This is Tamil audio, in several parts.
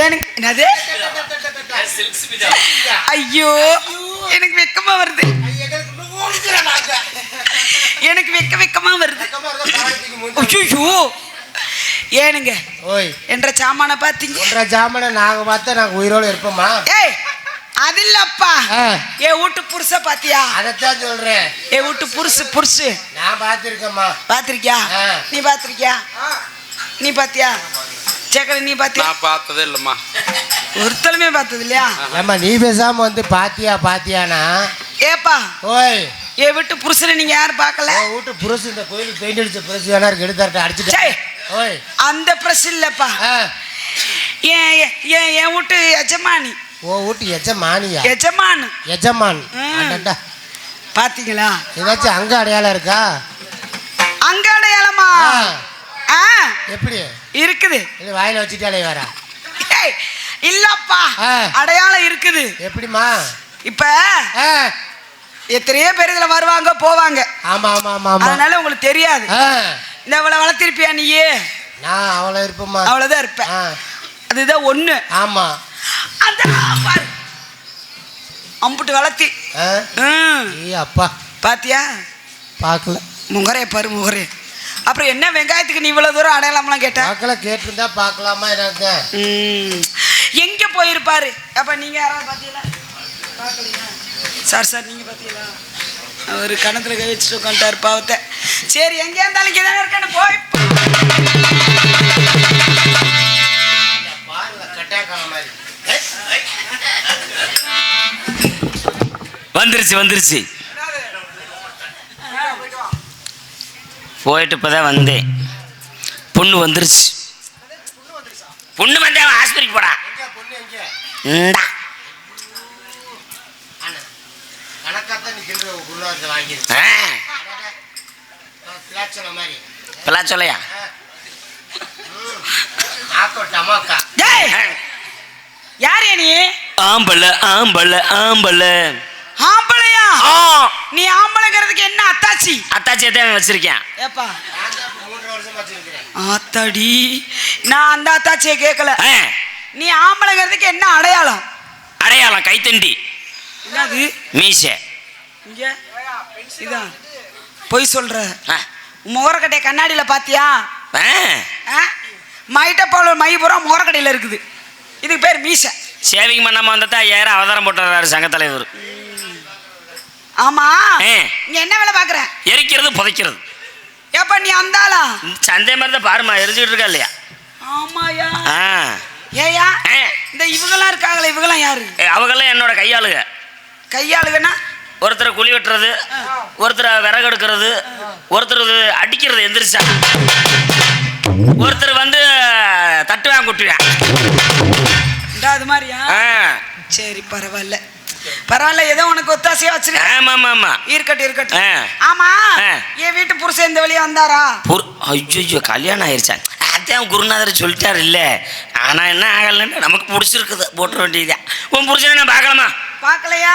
என்னது? ஐயோ எனக்கு வெக்கமா வருது. எனக்கு வெக்க வெக்கமா வருது. ஐயோ ஏனுங்க ஓய். என்ற சாமான பாத்தீங்க ஒன்றரை ஜாமனை நாங்க பார்த்தா நாங்க உயிரோட இருப்போமா? ஏய் அது இல்லப்பா. என் வீட்டு புருஷ பாத்தியா அதைத்தான் சொல்றேன். என் வீட்டு புருஷு புருஷு. நான் பார்த்திருக்கேம்மா. பாத்திருக்கியா. நீ பாத்திருக்கியா நீ பாத்தியா சேக்கல நீ பாத்தியா? நான் பார்த்ததே இல்லைம்மா. ஒருத்தலுமே பார்த்தது இல்லையா ஏம்மா நீ பேசாம வந்து பாத்தியா பாத்தியானா? ஏப்பா ஓய். என் வீட்டு புருஷனை நீங்க யாரும் பார்க்கல? உன் வீட்டு இந்த கோயிலுக்கு பெயிண்ட் அடிச்ச புருஷு வேணா இருக்கு அடிச்சுட்டு சே ஓய். அந்த பிரஸ் இல்லப்பா. ஆ. என் என்- என் என் வீட்டு எஜமானி? உன் வீட்டு எஜமானியா? எஜமானு. எஜமான். ம். அடடா. பாத்தீங்களா? ஏதாச்சும் அங்க அடையாளம் இருக்கா? அங்க அடையாளமா? ஆ. ஆ. எப்படி? இருக்குது. இல்லை வாயில வச்சுட்டாலே வேற ஏய், இல்லப்பா. அடையாளம் இருக்குது. எப்படிம்மா? இப்ப எத்தனையோ பேர் இதுல வருவாங்க போவாங்க. ஆமா ஆமா ஆமா அதனால உங்களுக்கு தெரியாது. இந்த இவ்வளவு வளர்த்திருப்பியா நீயே? நான் அவளை இருப்பேம்மா. அவ்வளவுதான் இருப்ப ஆ. அதுதான் ஒண்ணு. ஆமா. அந்த. அம்புட்டு வளர்த்தி. அப்பா. பாத்தியா? பார்க்கல. முகரே பாரு முகரே அப்புறம் என்ன வெங்காயத்துக்கு நீ இவ்வளவு தூரம் அடையாளம்லாம் கேட்ட? பார்க்கல கேட்டிருந்தா பார்க்கலாமா எனக்கு? ம். எங்க போயிருப்பாரு? அப்ப நீங்க யாராவது பாத்தீங்களா? பார்க்கலையா? சார் சார் நீங்க பாத்தீங்களா? அவர் கணத்துல கை வச்சுட்டு உட்காந்துட்டாரு பாவத்தை. சரி எங்க இருந்தாலும் இங்கே தானே இருக்கேன்னு போய். வந்துருச்சு வந்துருச்சு. போயிட்டு இப்போதான் வந்தேன். பொண்ணு வந்துருச்சு. பொண்ணு வந்தேன் ஆஸ்பத்திரிக்கு போடா எங்க பொண்ணு எங்க? இந்தா. டேய்! யார் நீ? ஆம்பளை ஆம்பளை ஆம்பளை. ஆம்பளையா? ஆ. நீ ஆம்பளைங்கிறதுக்கு என்ன அத்தாச்சி? அத்தாச்சியை தான் வச்சிருக்கேன் ஏப்பா. ஆத்தாடி நான் அந்த அத்தாச்சியை கேட்கல ஆ, நீ ஆம்பளைங்கிறதுக்கு என்ன அடையாளம்? அடையாளம் கைத்தண்டி. என்னது? மீசை. இங்க. இதான் பொய் சொல்ற. ஆ, முகரக்கட்டை கண்ணாடியில பாத்தியா? ஆ, மைட்டப்பால் மை பூரா முகரக்கடையில இருக்குது. இதுக்கு பேர் மீசை. சேவிங் பண்ணாம வந்தா ஐயாயிரம் அவதாரம் போட்டுறாரு சங்க தலைவர். ஆமா. இங்க என்ன வேலை பாக்குற எரிக்கிறது புதைக்கிறது. ஏப்பா நீ அந்தாளா சந்தே மாதிரி தான் பாருமா எரிஞ்சுக்கிட்டு இருக்கா இல்லையா? ஆமாயா ஆ. ஏயா. இந்த இவங்கெல்லாம் இருக்காங்களே இவங்கெல்லாம் யாரு? அவங்கெல்லாம் என்னோட கையாளுக. கையாளுகன்னா ஒருத்தரை குழி வெட்டுறது ஒருத்தரை விறகு எடுக்கிறது ஒருத்தர் அடிக்கிறது எந்திரிச்சா. ஒருத்தர் வந்து தட்டுவேன் குட்டுவேன். அது மாதிரியா? சரி பரவாயில்ல. பரவாயில்ல ஏதோ உனக்கு ஒத்தாசையா வச்சிருக்க ஆமா ஆமா ஆமா இருக்கட்டும். இருக்கட்டும். ஆமா. என் வீட்டு புருஷன் இந்த வழியா வந்தாரா? ஐயோ கல்யாணம் ஆயிருச்சா? அதான் குருநாதர் சொல்லிட்டாரு இல்ல ஆனா என்ன ஆகலன்னு நமக்கு பிடிச்சிருக்குது. போட்டுற வேண்டியதுதான். உன் புருஷனை நான் பார்க்கலாமா? பார்க்கலையா?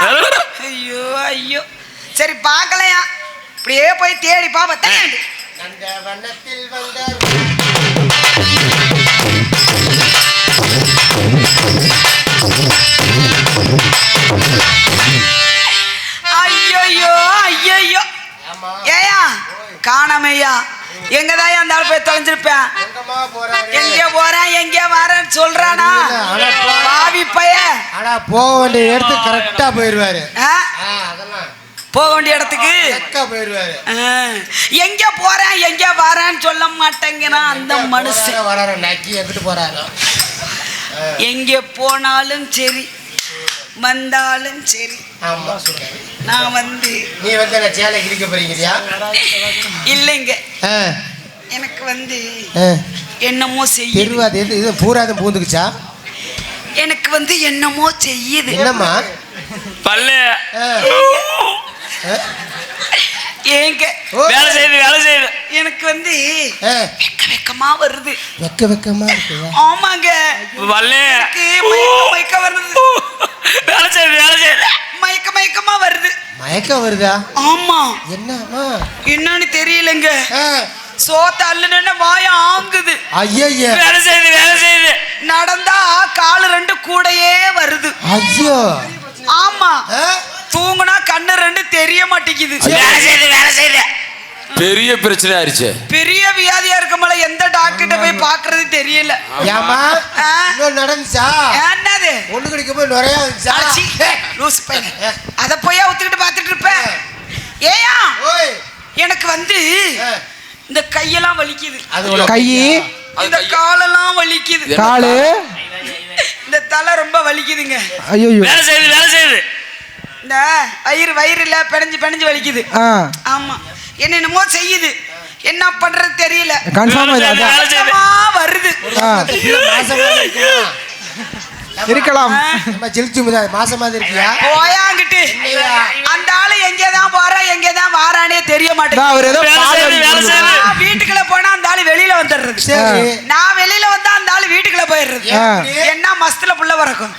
ஐயோ ஐயோ. சரி பார்க்கலையா? இப்படியே போய் தேடி பாப்பா அந்த வண்ணத்தில் வந்த ஐயோ ஐயோ ஏயா காணாமையா. எங்கதான் அந்த ஆள் போய் தொலைஞ்சிருப்பேன்? எங்கேயோ போறேன் எங்கேயோ வரேன்னு சொல்றானா? பாவி பைய. ஆனா போக வேண்டிய இடத்துக்கு கரெக்டா போயிருவாரு. போக வேண்டிய இடத்துக்கு? போயிருவாரு. எங்க போறேன் எங்க வரேன்னு சொல்ல மாட்டேங்கிறான் அந்த மனுஷன். வராரோ நக்கி எங்கிட்டு போறாரோ. எங்க போனாலும் சரி. வந்தாலும் சரி. ஆமா. நான் வந்து நீ வந்து சேலை கிழிக்க போறீங்கயா இல்லைங்க. எனக்கு வந்து என்னமோ அது எது இது பூராதும் பூந்துக்குச்சா? எனக்கு வந்து என்னமோ செய்யுது. என்னம்மா? பல்லு. ஏங்க. வேலை செய்யுது வேலை செய்யுது. எனக்கு வந்து. வெக்க வெக்கமா வருது. வெக்க வெக்கமா இருக்குதா? ஆமாங்க. பல்லு. மயக்க வருது. வேலை செய்யுது வேலை செய்யுது மயக்க மயக்கமா வருது. மயக்கம் வருதா? ஆமா. என்னம்மா? என்னன்னு தெரியலங்க. சோத்த அள்ளுன வாய ஆங்குது. ஐயய்ய. வேலை செய்யுது வேலை செய்யுது நடந்தா காலு ரெண்டு கூடையே வருது. ஐயோ. ஆமா? தூங்குனா கண்ணு ரெண்டு தெரிய மாட்டேங்குது. வேலை செய்யுது வேலை செய்யுது பெரிய பிரச்சனை ஆயிடுச்சு. பெரிய வியாதியா இருக்கமல எந்த டாக்டர்கிட்ட போய் பாக்குறது தெரியல. ஏமா நடந்துச்சா? ஒண்ணு கிடைக்க போய் நிறைய வந்துச்சா லூசு பையன். அத போய் ஒத்துக்கிட்டு பார்த்துட்டு இருப்ப? ஏயா ஓய். எனக்கு வந்து. இந்த கையெல்லாம் வலிக்குது. கை இந்த காலெல்லாம் வலிக்குது. காலு? இந்த தலை ரொம்ப வலிக்குதுங்க. ஐயோ வேலை செய்யுது வேலை செய்யுது. இந்த வயிறு வயிறுல பிணைஞ்சு பிணைஞ்சு வலிக்குது. ஆ. ஆமா. என்னென்னமோ செய்யுது. என்ன பண்றது தெரியல. கன்ஃபார்ம் வருது. இருக்கலாம். நம்ம ஜெலிச்சு முதா மாசமா இருக்கியா? போயாங்கிட்டு. அந்த ஆளு எங்கேதான் போறா எங்கேதான் வாரானே தெரிய மாட்டேங்குது. அவர் ஏதோ வீட்டுக்குள்ள போனா அந்த ஆளு வெளியில வந்துடுறது. சரி. நான் வெளியில வந்தா அந்த ஆளு வீட்டுக்குள்ள போயிடுறது. என்ன மஸ்துல புள்ள பிறக்கும்.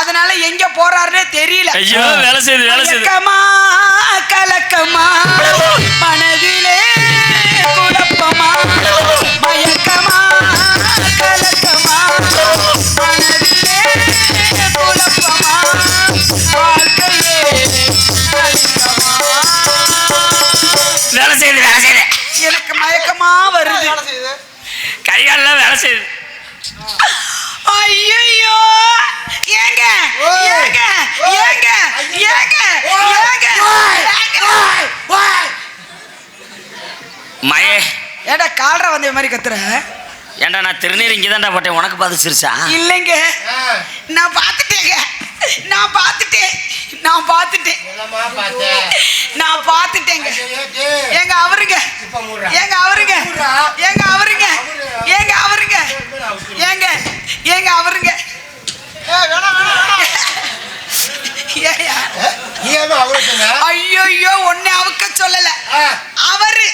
அதனால எங்க போறாருன்னே தெரியல. ஐயோ வேலை செய்யுது வேலை செய்யுது. மயக்கமா கலக்கமா மனதிலே குழப்பமா. கைகாலெல்லாம் வேலை செய்யுது ஐயோ ஏங்க. ஏங்க. ஏங்க ஏங்க. ஏங்க. மயே ஏடா கால்ரா வந்த மாதிரி கத்துற ஏன்டா நான் திருநீர் இங்கே தான்டா போட்டேன் உனக்கு பாதிச்சிருச்சா இல்லைங்க. நான் பார்த்துட்டேங்க நான் பார்த்துட்டேன். நான் பார்த்துட்டேன்? நான் பார்த்துட்டேங்க. ஏங்க அவருங்க. ஏங்க அவருங்க. ஏங்க அவருங்க. ஏங்க அவருங்க. ஏங்க ஏங்க அவருங்க. சொன்ன? ஐயோ ஒன்னு அவுக்க சொல்லல. ஆ. அவரு?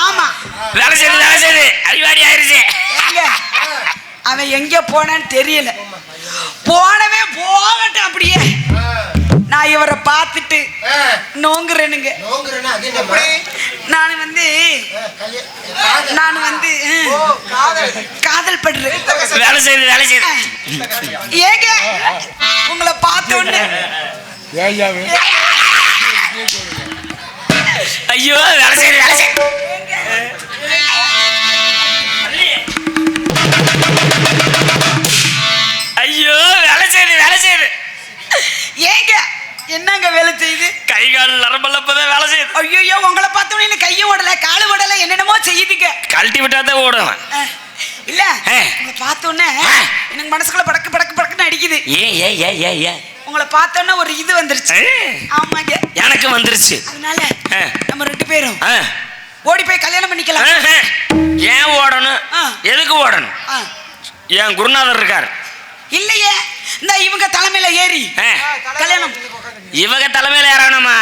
ஆமா. வேலை செய்யுது வேலை செய்யுது அறிவாடி ஆயிருச்சு. அவன் எங்க போனான்னு தெரியல போனவே போகட்டும் அப்படியே. நான் இவரை பார்த்துட்டு. நோங்குறேனுங்க? நான் வந்து. நான் வந்து ஓ, காதல். காதல் படுறேன் வேலை செய்யுது வேலை செய்யுது ஏங்க உங்களை பார்த்த உடனே ஐயோ வேலை செய்யுது வேலை செய்யுது ஏங்க என்னங்க வேலை செய்யுது? கை கால் நரம்பெல்லாம் இப்பதான் வேலை செய்யுது. ஐயோ உங்களை பார்த்த உடனே எனக்கு கையும் ஓடல காலும் ஓடல என்னென்னமோ செய்யுதுங்க. கழட்டி விட்டாதான் ஓடுவேன் அஹ், இல்ல. உங்களை பார்த்த உடனே ஆ. எனக்கு மனசுக்குள்ள படக்கு படக்கு படக்குன்னு அடிக்குது. ஏன் ஏன் ஏன் ஏன் ஏன்? உங்களை பார்த்தோன்னே ஒரு இது வந்துருச்சு. ஆமாங்க. எனக்கு வந்துருச்சு. அதனால. நம்ம ரெண்டு பேரும் ஓடி போய் கல்யாணம் பண்ணிக்கலாம். ஏன் ஓடணும். எதுக்கு ஓடணும். என் குருநாதர் இருக்கார். இல்லையே. இந்த இவங்க தலைமையில ஏறி. ஆ, கல்யாணம். இவங்க தலைமையில ஏறானம்மா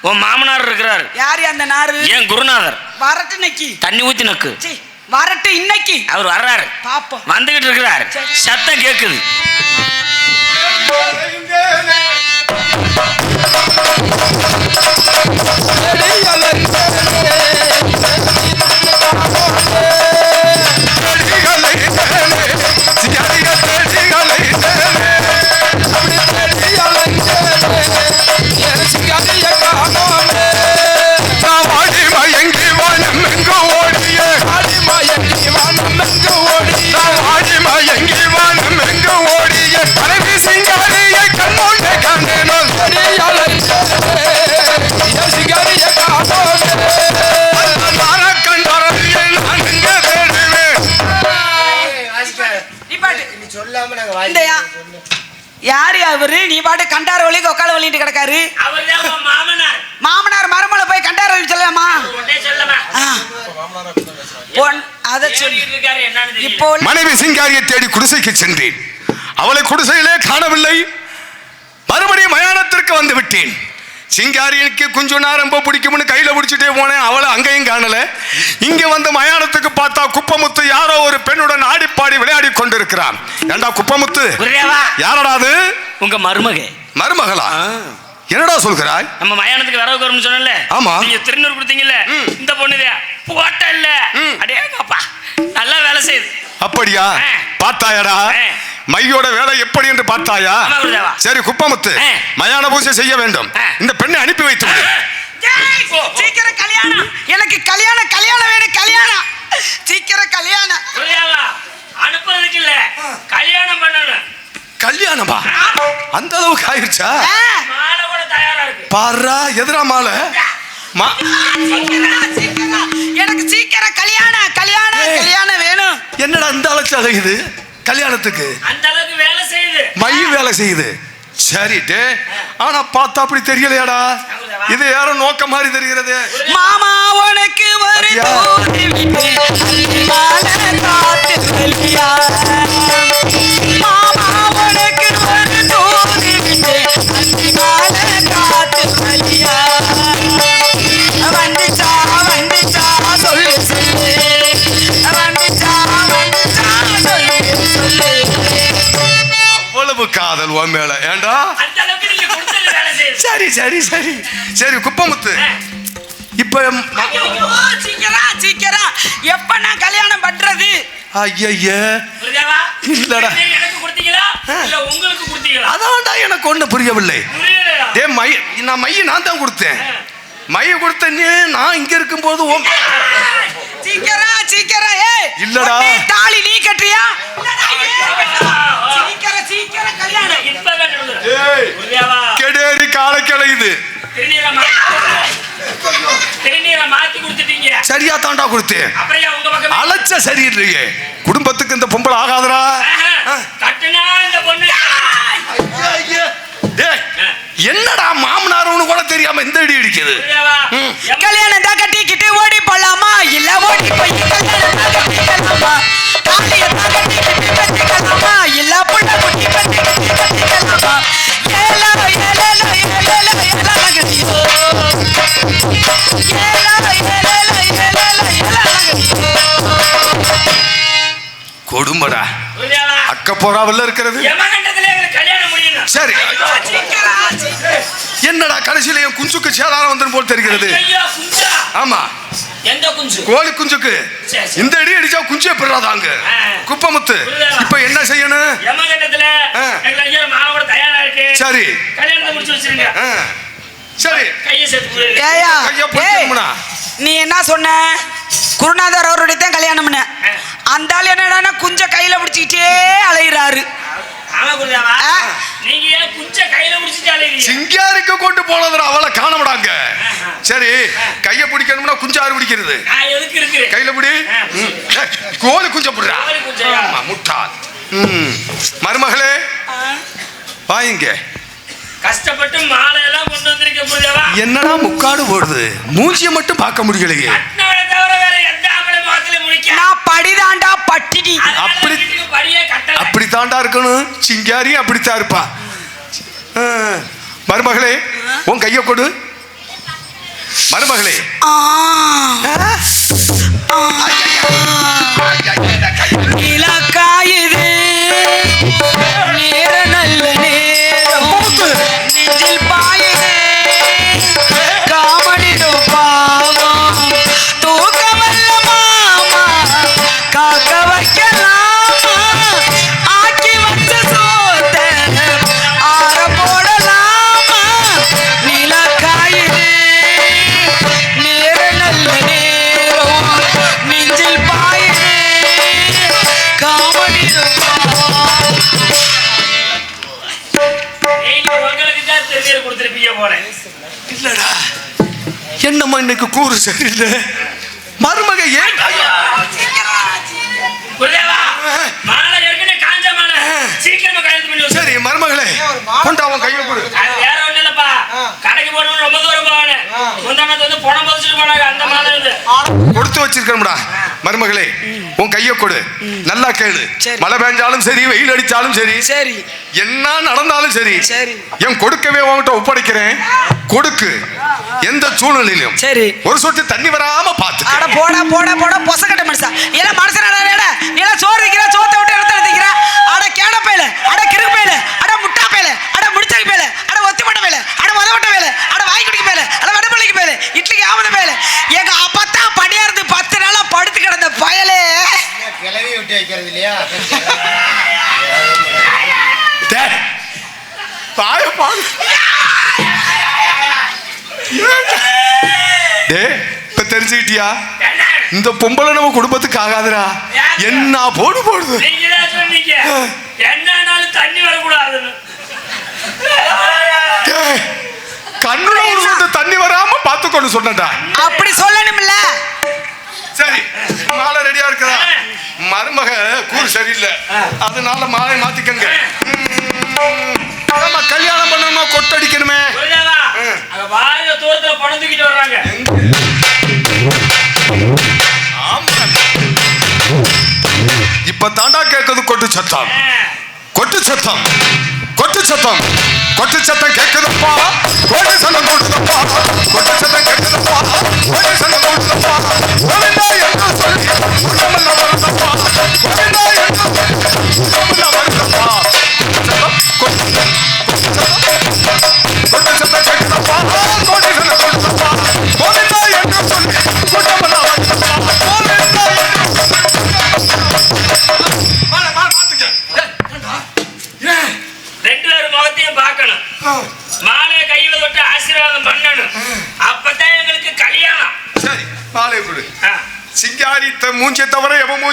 உன் மாமனார் இருக்கிறார். யாரு அந்த நாரு? என் குருநாதர். வரட்டு இன்னைக்கு. தண்ணி ஊத்தி நக்கு. சீ, வரட்டு இன்னைக்கு. அவர் வர்றாரு. பாப்போம். வந்துகிட்டு இருக்கிறார். சத்தம் கேக்குது. ஏய், யாரு அவரு? நீ பாட்டு கண்டார வழிக்கு உட்கால வழிட்டு கிடக்காரு. மாமனார். மாமனார் மருமலை போய் கண்டார வழி சொல்லலாமா? மனைவி சிங்காரியை தேடி குடிசைக்கு சென்றேன். அவளை குடிசையிலே காணவில்லை. மறுபடியும் மயானத்திற்கு வந்து விட்டேன். சிங்காரியனுக்கு நேரம் ரொம்ப பிடிக்கும்னு கையில பிடிச்சிட்டே போனேன். அவளை அங்கேயும் காணல. இங்க வந்து மயானத்துக்கு பார்த்தா குப்பமுத்து யாரோ ஒரு பெண்ணுடன் ஆடிப்பாடி விளையாடி கொண்டிருக்கிறான். ஏண்டா குப்பமுத்து? யாரடா அது? உங்க மருமக. மருமகளா? என்னடா சொல்கிறாய்? நம்ம மயானத்துக்கு வரவு வரும்னு சொன்னல ஆமா. நீங்க திருநூறு கொடுத்தீங்கல்ல. இந்த பொண்ணுதே. போட்ட இல்ல. அடேங்கப்பா. நல்லா வேலை செய்யுது. அப்படியா. பார்த்தாயடா. மையோட வேலை எப்படி என்று பார்த்தாயா. சரி குப்பமுத்து. மயான பூஜை செய்ய வேண்டும். இந்த பெண்ணை அனுப்பி வைத்து சீக்கிரம் கல்யாணம். எனக்கு கல்யாணம் கல்யாணம் வேணும் கல்யாணம். சீக்கிரம் கல்யாணம். அனுப்புறதுக்கு இல்ல. கல்யாணம் பண்ணணும். கல்யாணமா? அந்த அளவுக்கு ஆயிருச்சா? ஆ, மாலை கூட தயாரா இருக்கு. பாரா எதிரா மாலை. எனக்கு சீக்கிரம் கல்யாணம் கல்யாணம். கல்யாணம் வேணும். என்னடா இந்த அலைச்சாக இது? கல்யாணத்துக்கு. அந்த அளவுக்கு வேலை செய்யுது. மையம் வேலை செய்யுது. சரி டே. ஆனா பார்த்தா அப்படி தெரியலையாடா. இது யாரோ நோக்க மாதிரி தெரிகிறது. மாமா உனக்கு ஒரு காதல் உன் மேல. ஏண்டா? சரி சரி சரி. சரி குப்பமுத்து. இப்ப சீக்கிரம் சீக்கிரம் எப்ப நான் கல்யாணம் பண்றது? ஐய புரியாதா இல்லடா. நீங்க எனக்கு கொடுத்தீங்களா? இல்ல உங்களுக்கு கொடுத்தீங்களா? அதான்டா எனக்கு ஒண்ணு புரியவில்லை. டே மை நான் மைய நான் தான் கொடுத்தேன். மைய கொடுத்த நீ நான் இங்க இருக்கும்போது சீக்கிரம் சீக்கிரம் ஏய் இல்லடா. தாலி நீ கட்டுறியா? கெடேரி காலை கிளையுது சரியா தாண்டா பக்கம்? அலைச்ச சரியில்லையே. குடும்பத்துக்கு இந்த பொம்பளை ஆகாதடா. என்னடா மாமனார்னு கூட தெரியாம இந்த அடி அடிக்குது கல்யாணம் தான் கட்டிக்கிட்டு ஓடி போலாமா இல்ல ஓடி போய் கல்யாணம் தான் கட்டிக்கலாமா தாலியை தான் கட்டிக்கிட்டு கட்டிக்கலாமா இல்ல புள்ள குட்டி கட்டி கட்டி கட்டிக்கலாமா ஏலோ புரியாதா அக்க போறாவல்ல இருக்கிறது சரி. என்னடா கடைசியில என் குஞ்சுக்கு சேதாரம் வந்துடும் போல் தெரிகிறது? ஆமா. கோழி குஞ்சுக்கு. இந்த அடி அடிச்சா குஞ்சே ஆ. குப்பமுத்து? இப்ப என்ன செய்யணும்? சரி. சரி? நீ என்ன சொன்ன? குருநாதர் அவருடைய தான் கல்யாணம்னு அந்த ஆள் என்னடான்னா குஞ்ச கையில பிடிச்சிக்கிட்டே அலையிறாரு. சிங்காருக்கு கொண்டு போனதுல அவளை காணப்படாங்க சரி கைய பிடிக்கணும்னா குஞ்சாறு பிடிக்கிறது. நான் எதுக்கு இருக்கிறேன் கையில பிடி. கோழி குஞ்ச பிடுறா? ஆமா முட்டாள். மருமகளே வாங்க. கஷ்டப்பட்டு மாலை எல்லாம் கொண்டு வந்திருக்க புரியாவா என்னடா முக்காடு போடுது? மூஞ்சிய மட்டும் பார்க்க முடியலையே கட்டினவளை தவிர வேற எந்த ஆம்பளை முகத்துல முடிக்க நான் படிதாண்டா பட்டினி. அப்படி- அப்படி தாண்டா இருக்கணும். சிங்காரியும் அப்படித்தான் இருப்பா. மருமகளே உன் கைய கொடு. மருமகளே. இன்னைக்கு கூறு சரியில்லை. மருமக ஏன்? சரி மருமகளே கொண்டா உன் கையை கொடு. அது வேற ஒண்ணும் இல்லப்பா. கடைக்கு போனவங்க ரொம்ப தூரம் போவானு முந்தானத்து வந்து பணம் பதிச்சுட்டு போனாங்க அந்த மாலை இது. கொடுத்து வச்சிருக்கணும்டா. மருமகளே உன் கையை கொடு. நல்லா கேளு. சரி. மழை பெஞ்சாலும் சரி வெயில் அடிச்சாலும் சரி. சரி. என்ன நடந்தாலும் சரி. சரி. என் கொடுக்கவே உன்கிட்ட ஒப்படைக்கிறேன். கொடுக்கு. எந்த சூழ்நிலையிலும் சரி. ஒரு சொட்டு தண்ணி வராம பார்த்து அட போடா போடா போடா பொசக்கட்ட மனுஷா. ஏல மனுஷனடா ஏடா நீல சோறு திக்கிற சோத்தை விட்டு எடுத்து எடுத்துக்கிற. அட கேட பையில அட கிறுக்கு பையில அட முட்டா பையில அட முடிச்சக்கு பையில அட ஒத்தி மட்ட பையில அட உதவட்ட பையில அட வாய்க்குடிக்கு பையில அட வட வடபள்ளிக்கு பையில இட்லிக்கு ஆமத பையில. எங்க அப்பத்தான் பணியா இருந்து பத்து நாளா படுத்து கிடந்த பயலே. கிளவி விட்டு வைக்கிறது இல்லையா? பாய பாங்க டேய், இப்ப தெரிஞ்சுக்கிட்டியா? இந்த பொம்பளை நம்ம குடும்பத்துக்கு ஆகாதுடா. என்ன போடு போடுது கண்ணுல ஒரு தண்ணி வராம பார்த்துக்கொண்டு சொன்னடா அப்படி சொல்லணும்ல. சரி மாலை ரெடியா இருக்குதா மருமக கூறு சரியில்லை. அதனால மாலை மாத்திக்கங்க. ம், ஆமா கல்யாணம் பண்ணணுமா கொட்டடிக்கணுமே. வாரிய தூரத்துல பணம் தூக்கிட்டு வர்றாங்க இப்ப தாண்டா கேட்குது கொட்டு சத்தம். கொட்டு சத்தம். கொட்டு சத்தம். கொட்டு சத்தம் கேட்குதப்பா கோட்டை சத்தம் கொடுத்தப்பா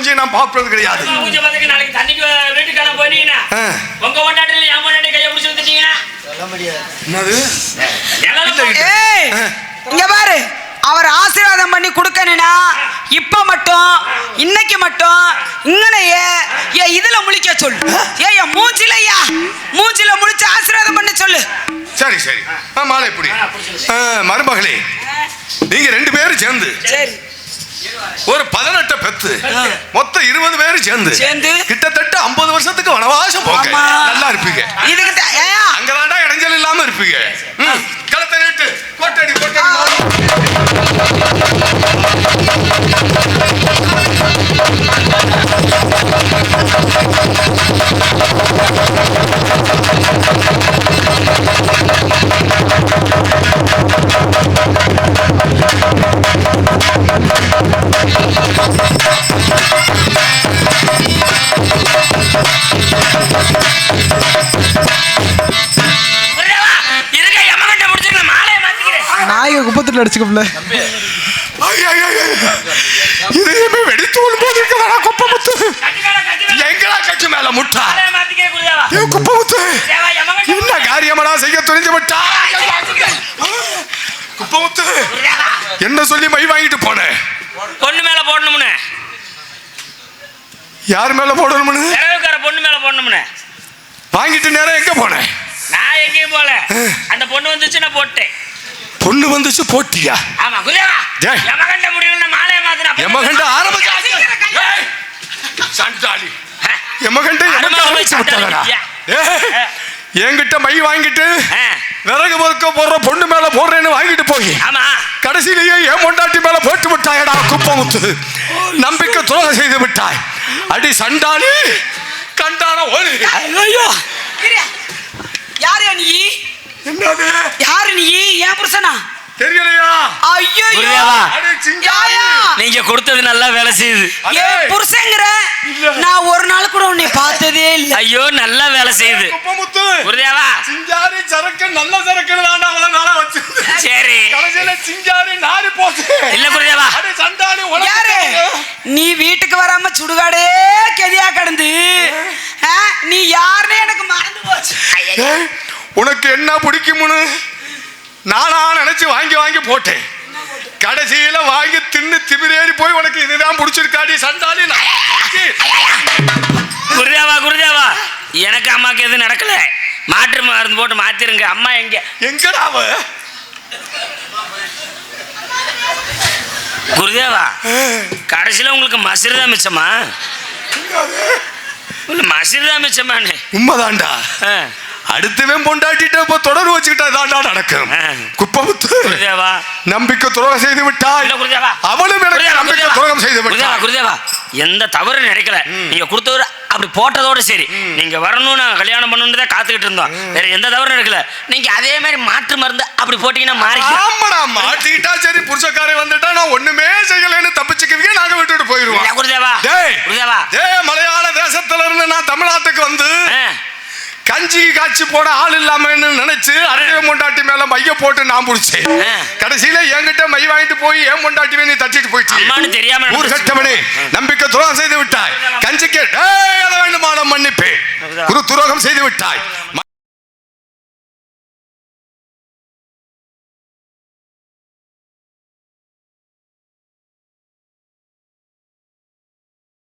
மூஞ்சியை நான் பார்ப்பது கிடையாது. அம்மா பூஜை பார்த்துக்கு நாளைக்கு தண்ணிக்கு வீட்டுக்கெல்லாம் போனீங்கன்னா ஆ. உங்க கொண்டாட்டில என் கொண்டாட்டி கையை பிடிச்சி வந்துட்டீங்கன்னா சொல்ல முடியாது. என்னது? எல்லாம் இல்ல, ஏய் இங்க பாரு. அவர் ஆசீர்வாதம் பண்ணி கொடுக்கணும்னா இப்ப மட்டும் இன்னைக்கு மட்டும் இங்கனையே ஏ இதுல முழிக்க சொல்லு. ஏ என் மூஞ்சிலையா மூஞ்சில முழிச்சு ஆசீர்வாதம் பண்ணி சொல்லு. சரி சரி. மாலை பிடி ஆ, மருமகளே நீங்க ரெண்டு பேரும் சேர்ந்து சரி. ஒரு பதினெட்டு பெத்து. மொத்தம் இருபது பேரும் சேர்ந்து. சேர்ந்து? கிட்டத்தட்ட ஐம்பது வருஷத்துக்கு வனவாசம் ஆமா. நல்லா இருப்பீங்க. ஏயா அங்கதான்டா இடைஞ்சல் இல்லாம இருப்பீங்க. களத்தை நீட்டு. கொட்டடி கொட்டடி. ஐய, ஐய. இதையுமே வெடித்து விழும்போது இருக்குதாடா குப்பமுத்து? எங்கடா கட்சி மேல முட்டா? ஏ குப்பமுத்து. என்ன காரியமடா செய்ய துணிஞ்சு விட்டா? குப்பமுத்து? என்ன சொல்லி மை வாங்கிட்டு போனேன் பொண்ணு மேல போடணும்னு. யார் மேல போடணும்னு? பொண்ணு மேல போடணும்னு. வாங்கிட்டு நேரம் எங்க போனேன் நான் எங்கேயும் போல. அந்த பொண்ணு வந்துச்சு நான் போட்டேன். பொண்ணு வந்துச்சு போட்டியா? ஆமா. எமகண்ட முடியல மாலையை மாத்தினா எமகண்ட ஆரம்பிச்சு சண்டாளி. எமகண்ட எமகண்ட ஆரம்பிச்சு விட்டாங்கடா. என்கிட்ட மை வாங்கிட்டு விறகு பொறுக்க போடுற பொண்ணு மேல போடுறேன்னு வாங்கிட்டு போய். ஆமா. கடைசியிலேயே என் பொண்டாட்டி மேல போட்டு விட்டாயடா குப்பமுத்து நம்பிக்கை துரோகம் செய்து விட்டாய். அடி சண்டாளி கண்டான ஒரு ஐயோ. யாரு நீ? என்னது? யாரு நீ? ஏன் புருஷனா? தெரியலையா? ஐயோ? நீங்க கொடுத்தது நல்லா வேலை செய்யுது. ஏன் புருஷங்கிற? நான் ஒரு நாள் கூட உன்னை பார்த்ததே இல்ல. ஐயோ நல்லா வேலை செய்யுது. குப்பமுத்து. புரியுதாவா சிங்காரி சரக்கு நல்ல சரக்கு தான் அவ்வளவு நாளா வச்சிருந்து சரி. கடைசியில சிங்காரி நாரி போச்சு. இல்ல யாரு? உனக்கு நீ வீட்டுக்கு வராம சுடுகாடே கெதியா கிடந்து ஆ, நீ யாருன்னு எனக்கு மறந்து போச்சு. உனக்கு என்ன பிடிக்கும்னு நானா நினைச்சு வாங்கி வாங்கி போட்டேன். கடைசியில வாங்கி தின்னு திமிரேறி போய் உனக்கு இதுதான் பிடிச்சிருக்காடி சண்டாளி. குருதேவா குருதேவா எனக்கு அம்மாக்கு எதுவும் நடக்கல. மாற்று மருந்து போட்டு மாத்திருங்க. அம்மா எங்க? எங்கடா அவ? குருதேவா கடைசியில உங்களுக்கு மசிறு தான் மிச்சமா? இல்ல மசிறு தான் மிச்சமானு உண்மைதான்டா. அடுத்தவன் பொண்டாட்டிட்ட இப்ப தொடர்பு வச்சுக்கிட்டா தாண்டா நடக்கும். குப்பமுத்து. நம்பிக்கை துரோகம் செய்து குருதேவா. அவளும் நம்பிக்கை. துரோகம் செய்து விட்டாய். குருதேவா எந்த தவறு நினைக்கல. நீங்க கொடுத்த ஒரு அப்படி போட்டதோட சரி. நீங்க வரணும் நான் கல்யாணம் பண்ணணும்னு தான் காத்துக்கிட்டு இருந்தோம். வேற எந்த தவறும் நடக்கல. நீங்க அதே மாதிரி மாற்று மருந்து அப்படி போட்டீங்கன்னா மாறிக்கலாம் ஆமாடா மாட்டிக்கிட்டா சரி. புருஷக்காரன் வந்துட்டா நான் ஒண்ணுமே செய்யலைன்னு தப்பிச்சுக்குவீங்க நாங்க விட்டுட்டு போயிருவோம். குருதேவா. குருதேவா. மலையாள தேசத்துல இருந்து நான் தமிழ்நாட்டுக்கு வந்து ஆ, கஞ்சி காய்ச்சி போட ஆள் இல்லாமன்னு நினைச்சு அரைய மொண்டாட்டி மேல மைய போட்டு நான் புடிச்சேன். கடைசியில என்கிட்ட மை வாங்கிட்டு போய் ஏன் மொண்டாட்டி நீ தட்டிட்டு போயிடுச்சு அம்மான்னு தெரியாம ஊர். கட்டவனே நம்பிக்கை துரோகம் செய்து விட்டாய். கஞ்சிக்கு அதை வேண்டுமானம் மன்னிப்பேன். குரு துரோகம் செய்து விட்டாய்.